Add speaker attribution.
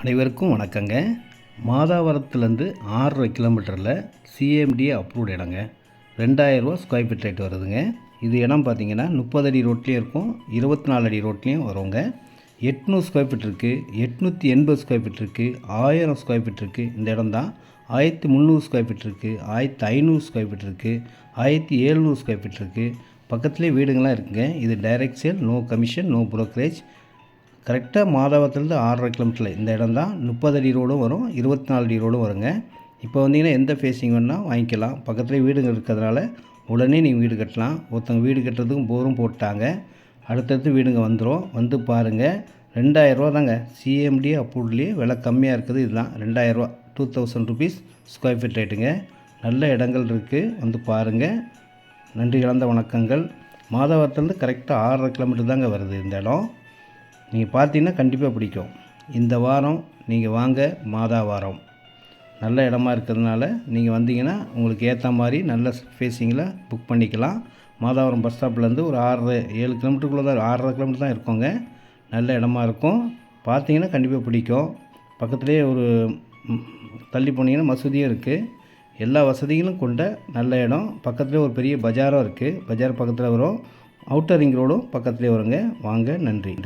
Speaker 1: அனைவருக்கும் வணக்கங்க. மாதாவரத்துலேருந்து ஆறரை கிலோமீட்டரில் சிஎம்டி அப்ரூவ்டு இடங்க. ரெண்டாயிரரூவா ஸ்கொயர் ஃபீட் ரேட் வருதுங்க. இது இடம் பார்த்தீங்கன்னா முப்பது அடி ரோட்லேயும் இருக்கும் இருபத்தி நாலு அடி ரோட்லேயும் வருங்க. எட்நூறு ஸ்கொயர் ஃபீட் இருக்குது எட்நூற்றி எண்பது ஸ்கொயர் ஃபீட் இருக்குது ஆயிரம் ஸ்கொயர் ஃபீட் இருக்குது இந்த இடம் தான் ஆயிரத்தி முந்நூறு ஸ்கொயர் ஃபீட் இருக்குது ஆயிரத்தி ஐநூறு ஸ்கொயர் ஃபீட் இருக்குது ஆயிரத்தி எழுநூறு ஸ்கொயர் ஃபீட் இருக்குது பக்கத்துலேயே வீடுங்கள்லாம் இருக்குங்க. இது direct sale no commission no brokerage கரெக்டாக மாதவரத்துலேருந்து ஆறரை கிலோமீட்டரில் இந்த இடம் தான் முப்பது அடி ரோடும் வரும் இருபத்தி நாலு அடி ரோடும் வருங்க. இப்போ வந்தீங்கன்னா எந்த ஃபேஸிங் வேணால் வாங்கிக்கலாம். பக்கத்துலேயே வீடுங்க இருக்கிறதுனால உடனே நீங்கள் வீடு கட்டலாம். ஒருத்தவங்க வீடு கட்டுறதுக்கும் போரும் போட்டாங்க. அடுத்தடுத்து வீடுங்க வந்துடும் வந்து பாருங்கள் ரெண்டாயிரரூவா தாங்க. சிஎம்டி அப்ரூவ்ட்லேயே விலை கம்மியாக இருக்குது. இதுதான். ரெண்டாயிரரூவா two thousand rupees square feet ரேட்டுங்க நல்ல இடங்கள் இருக்குது வந்து பாருங்கள் நன்றி கலந்த வணக்கங்கள். மாதவரத்துலேருந்து கரெக்டாக ஆறரை கிலோமீட்டர் தாங்க வருது இந்த இடம். நீங்கள் பார்த்தீங்கன்னா கண்டிப்பாக பிடிக்கும். இந்த வாரம் நீங்கள் வாங்க மாதா வாரம். நல்ல இடமா இருக்கிறதுனால நீங்கள் வந்தீங்கன்னா உங்களுக்கு ஏற்ற மாதிரி நல்ல ஃபேஸிங்கில் புக் பண்ணிக்கலாம். மாதாவரம் பஸ் ஸ்டாப்லேருந்து ஒரு ஆறரை ஏழு கிலோமீட்டருக்குள்ளே தான் ஆறரை கிலோமீட்டர் தான் இருக்கோங்க. நல்ல இடமா இருக்கும். பார்த்தீங்கன்னா கண்டிப்பாக பிடிக்கும். பக்கத்துலேயே ஒரு தள்ளி போனீங்கன்னா மசூதியும் இருக்குது எல்லா வசதிகளும் கொண்ட நல்ல இடம். பக்கத்துலேயே ஒரு பெரிய பஜாரும் இருக்குது பஜார் பக்கத்தில் வரும். அவுட்டர் ரிங் ரோடும் பக்கத்துலேயே வருங்க. வாங்க நன்றி.